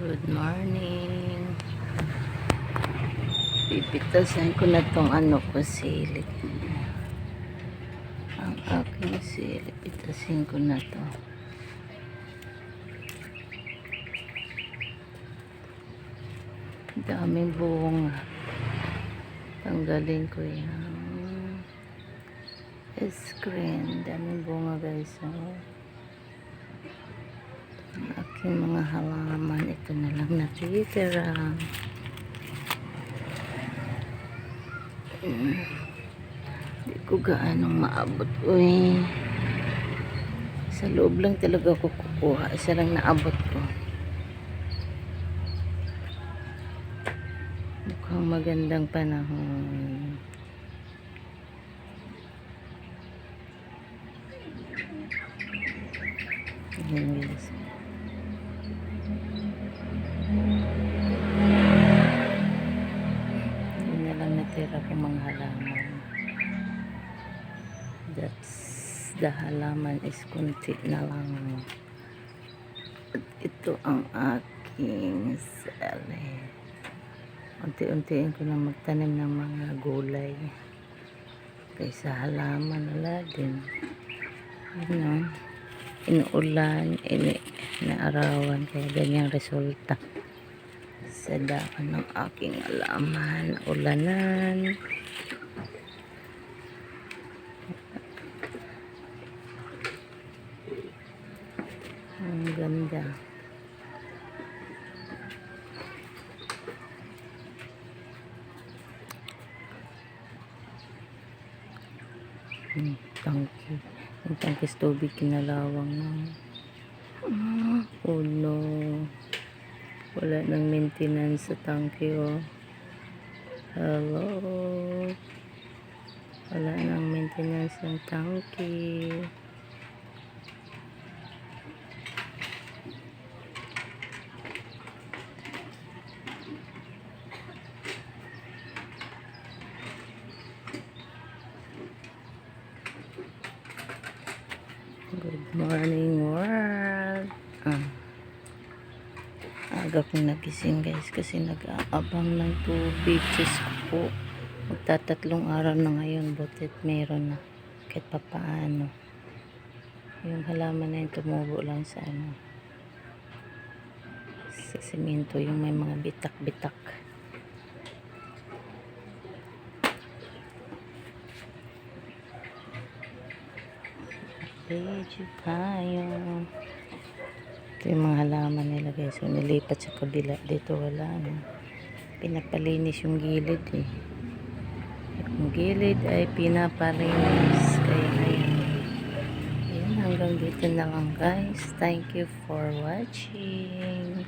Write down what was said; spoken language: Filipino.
Good morning. Pipitasan ko na tong ano ko silit. Ang aking silit. Pitasin ko na to. Daming bunga. Tanggalin ko yan. Screen. Daming bunga guys. Oh. Ang aking mga halaman. Ito na lang natitira. Hindi ko gaanong maabot. Uy. Sa loob lang talaga ako kukuha. Isa lang naabot ko. Mukhang magandang panahon. Ayan guys. That's the halaman is kunti na lang. At ito ang aking sali. Unti-untiin ko na magtanim ng mga gulay. Kaysa halaman wala din. Ano, inuulan, ini, naarawan, kaya ganyang resulta sa daan ng aking alaman, ulanan. Ang ganda. Hmm, tangki. Yung tangki tubig kinalawang na. Oh no. Wala nang maintenance sa tangke oh. Hello. Wala nang maintenance ng tangke. Good morning world. Ah. Aga kong nagising guys kasi nag-aabang ng tubig. Diyos ko po. Magtatatlong araw na ngayon. Butit meron na. Kahit papaano. Yung halaman na yun tumubo lang sa ano. Sa simento. Yung may mga bitak-bitak. Medyo tayo. Ito yung mga halaman nila guys. So, nilipat sa kabila. Dito wala. No? Pinapalinis yung gilid eh. Yung gilid ay pinapalinis. Kaya ngayon. Ayan, hanggang dito na lang guys. Thank you for watching.